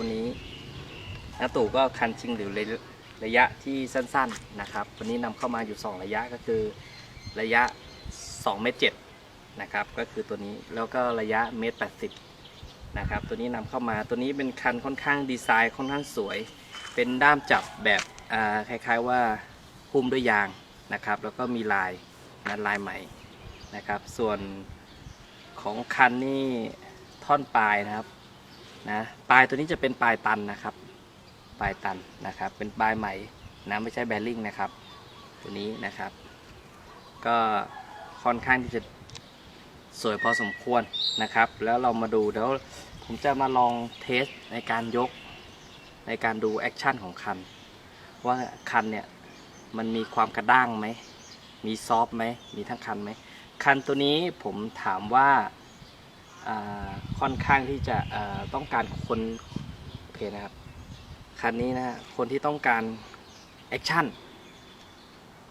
วันนี้นาตู่ก็คันชิงหรือระระยะที่สั้นๆนะครับ วันนี้นำเข้ามาอยู่ 2 ระยะก็คือระยะ2เมตร7นะครับก็คือตัวนี้แล้วก็ระยะเมตร80นะครับตัวนี้นำเข้ามาตัวนี้เป็นคันค่อนข้างดีไซน์ค่อนข้างสวย เป็นด้ามจับแบบคล้ายๆว่าหุ้มด้วยยางนะครับ แล้วก็มีลายนะลายใหม่นะครับ ส่วนของคันนี่ท่อนปลายนะครับ นะปลายตัวนี้จะเป็นปลายตันนะครับ ปลายตันนะครับ เป็นปลายใหม่นะไม่ใช่แบริ่งนะครับ ตัวนี้นะครับ ก็ค่อนข้างที่จะสวยพอสมควรนะครับ แล้วเรามาดูเดี๋ยวผมจะมาลองเทสในการยกในการดูแอคชั่นของคัน ว่าคันเนี่ยมันมีความกระด้างไหม มีซอฟไหม มีทั้งคันไหม คันตัวนี้ผมถามว่า ค่อนข้างที่จะต้องการคนโอเคนะครับคันนี้นะคนที่ต้องการแอคชั่น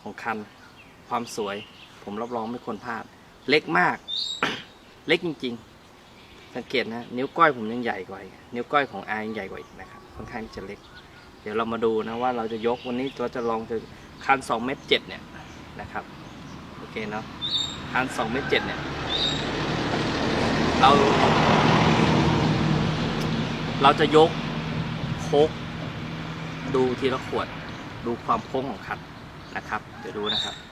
ของคันความสวย ผมรับรองไม่ควรพลาด เล็กมาก เล็กจริง ๆ สังเกตนะนิ้วก้อยผมยังใหญ่กว่านิ้วก้อยของอายังใหญ่กว่าอีกนะครับค่อนข้างที่จะเล็ก เดี๋ยวเรามาดูนะว่าเราจะยกวันนี้ตัวจะลองจะคัน2เมตร7เนี่ยนะครับโอเคเนาะคัน2เมตร7เนี่ย เรา เราจะยกโคกดูทีละขวด ดูความโค้งของคันนะครับ เดี๋ยวดูนะครับ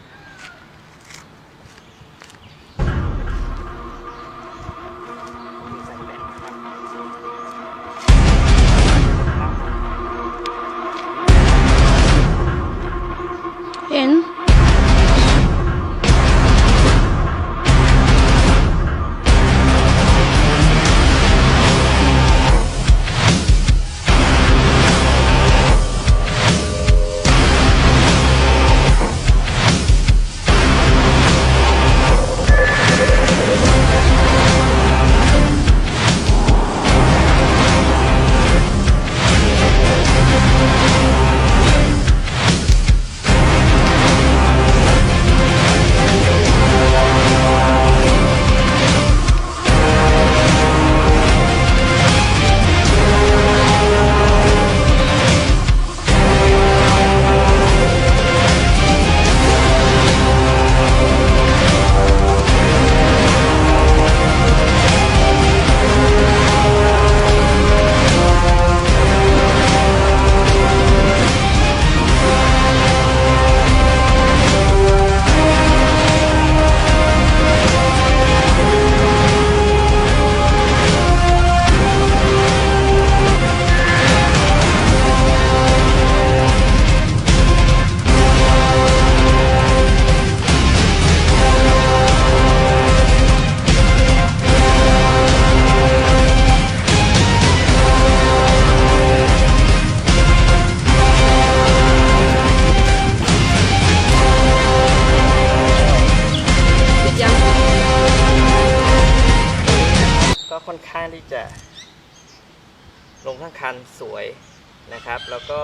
ที่จะลงทั้งคันสวยนะครับ แล้วก็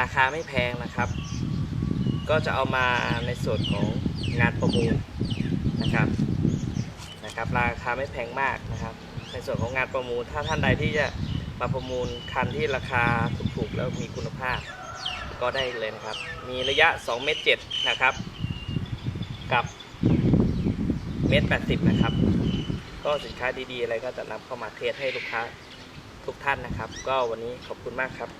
ราคาไม่แพงนะครับ ก็จะเอามาในส่วนของงานประมูลนะครับนะครับ ราคาไม่แพงมากนะครับ ในส่วนของงานประมูล ถ้าท่านใดที่จะมาประมูลคันที่ราคาถูกๆแล้วมีคุณภาพ ก็ได้เลยนะครับ มีระยะ2เมตร7นะครับ กับเมตร80นะครับ ก็สินค้าดีๆ อะไรก็จะนำเข้ามาเทสให้ลูกค้าทุกท่านนะครับ ก็วันนี้ขอบคุณมากครับ